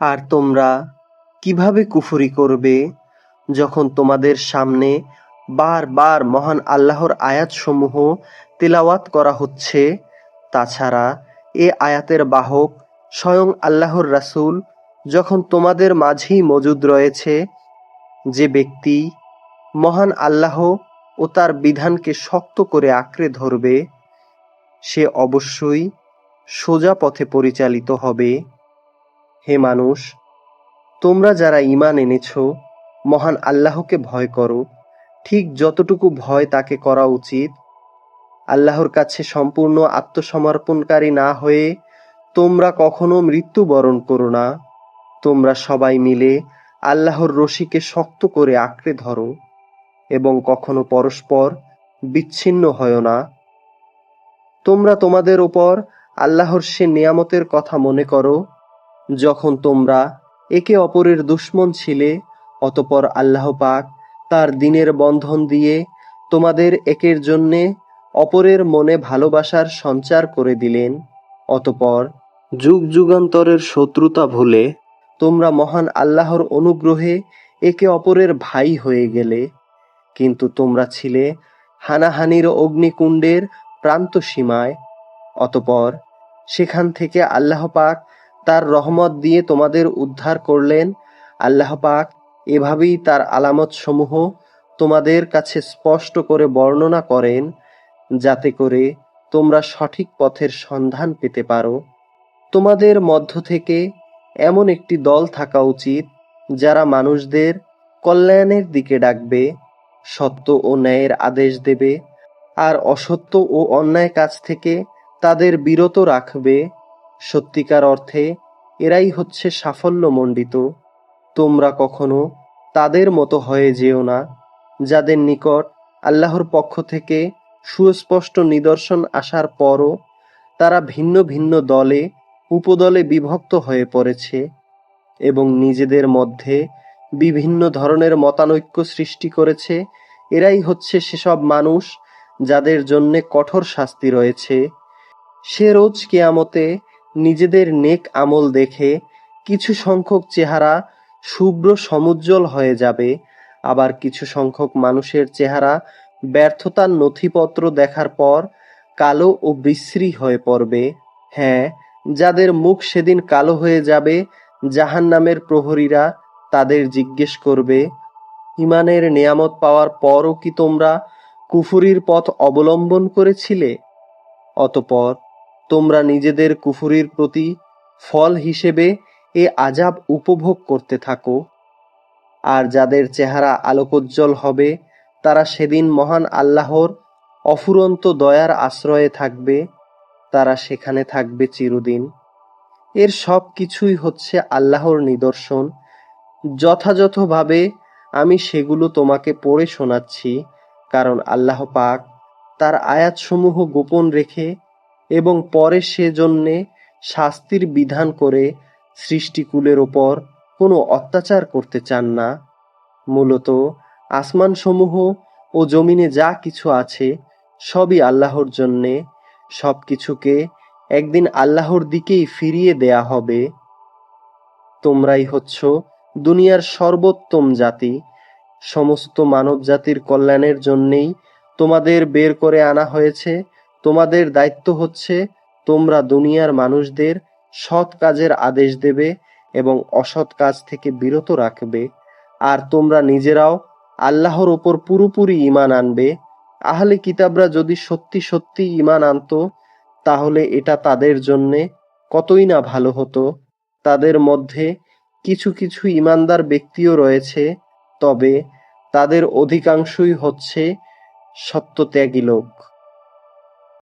আর তোমরা কীভাবে কুফরি করবে যখন তোমাদের সামনে বারবার মহান আল্লাহর আয়াতসমূহ তেলাওয়াত করা হচ্ছে? তাছাড়া এ আয়াতের বাহক স্বয়ং আল্লাহর রাসূল যখন তোমাদের মাঝেই মজুদ রয়েছে, যে ব্যক্তি মহান আল্লাহ ও তার বিধানকে শক্ত করে আঁকড়ে ধরবে, সে অবশ্যই সোজা পথে পরিচালিত হবে। হে মানুষ, তোমরা যারা ঈমান এনেছ, মহান আল্লাহকে ভয় করো। ঠিক যতটুকু ভয় তাকে করা উচিত। আল্লাহর কাছে সম্পূর্ণ আত্মসমর্পণকারী না হয়ে তোমরা কখনো মৃত্যুবরণ করো না। তোমরা সবাই মিলে আল্লাহর রশিকে শক্ত করে আঁকড়ে ধরো এবং কখনো পরস্পর বিচ্ছিন্ন হয় না। তোমরা তোমাদের ওপর আল্লাহর সে নিয়ামতের কথা মনে করো। যখন তোমরা একে অপরের দুশ্মন ছিলে, অতপর আল্লাহ পাক তার দিনের বন্ধন দিয়ে তোমাদের একের জন্যে অপরের মনে ভালোবাসার সঞ্চার করে দিলেন। অতপর যুগ যুগান্তরের শত্রুতা ভুলে তোমরা মহান আল্লাহর অনুগ্রহে একে অপরের ভাই হয়ে গেলে। কিন্তু তোমরা ছিলে হানাহানির অগ্নিকুণ্ডের প্রান্ত সীমায় অতপর সেখান থেকে আল্লাহ পাক তার রহমত দিয়ে তোমাদের উদ্ধার করলেন আল্লাহ পাক। এভাবেই তার আলামত সমূহ তোমাদের কাছে স্পষ্ট করে বর্ণনা করেন, যাতে করে তোমরা সঠিক পথের সন্ধান পেতে পারো। তোমাদের মধ্য থেকে এমন একটি দল থাকা উচিত, যারা মানুষদের কল্যাণের দিকে ডাকবে, সত্য ও ন্যায়ের আদেশ দেবে, আর অসত্য ও অন্যায় কাজ থেকে তাদের বিরত রাখবে। সত্যিকার অর্থে এরাই হচ্ছে সাফল্যমণ্ডিত। তোমরা কখনো তাদের মতো হয়ে যেও না, যাদের নিকট আল্লাহর পক্ষ থেকে সুস্পষ্ট নিদর্শন আসার পরও তারা ভিন্ন ভিন্ন দলে, উপদলে বিভক্ত হয়ে পড়েছে এবং নিজেদের মধ্যে বিভিন্ন ধরনের মতানৈক্য সৃষ্টি করেছে। এরাই হচ্ছে সেসব মানুষ যাদের জন্যে কঠোর শাস্তি রয়েছে। সে রোজ কেয়ামতে নিজেদের নেক আমল দেখে কিছু সংখ্যক চেহারা শুভ্র সমুজ্জ্বল হয়ে যাবে, আবার কিছু সংখ্যক মানুষের চেহারা ব্যর্থতার নথিপত্র দেখার পর কালো ও বিশ্রী হয়ে পড়বে। হ্যাঁ যাদের মুখ সেদিন কালো হয়ে যাবে, জাহান্নামের প্রহরীরা তাদের জিজ্ঞেস করবে, ইমানের নিয়ামত পাওয়ার পরও কি তোমরা কুফুরির পথ অবলম্বন করেছিলে? অতপর তোমরা নিজেদের কুফুরির প্রতি ফল হিসেবে এ আজাব উপভোগ করতে থাকো। আর যাদের চেহারা আলোকোজ্জ্বল হবে, তারা সেদিন মহান আল্লাহর অফুরন্ত দয়ার আশ্রয়ে থাকবে, তারা সেখানে থাকবে চিরদিন। এর সব কিছুই হচ্ছে আল্লাহর নিদর্শন। যথাযথভাবে আমি সেগুলো তোমাকে পড়ে শোনাচ্ছি, কারণ আল্লাহ পাক তার আয়াতসমূহ গোপন রেখে এবং পরে সেজন্যে শাস্তির বিধান করে সৃষ্টিকুলের ওপর কোনো অত্যাচার করতে চান না। মূলত আসমানসমূহ ও জমিনে যা কিছু আছে, সবই আল্লাহর জন্যে। সব কিছুকে একদিন আল্লাহর দিকেই ফিরিয়ে দেয়া হবে। তোমরাই হচ্ছ দুনিয়ার সর্বোত্তম জাতি। সমস্ত মানব জাতির কল্যাণের জন্যেই তোমাদের বের করে আনা হয়েছে তোমাদের দায়িত্ব হচ্ছে তোমরা দুনিয়ার মানুষদের সৎ কাজের আদেশ দেবে এবং অসৎ কাজ থেকে বিরত রাখবে। আর তোমরা নিজেরাও আল্লাহর ওপর পুরোপুরি ঈমান আনবে। আহলে কিতাবরা যদি সত্যি সত্যি ঈমান আনতো, তাহলে এটা তাদের জন্যে কতই না ভালো হতো। তাদের মধ্যে কিছু কিছু ঈমানদার ব্যক্তিও রয়েছে, তবে তাদের অধিকাংশই হচ্ছে সত্যত্যাগী লোক।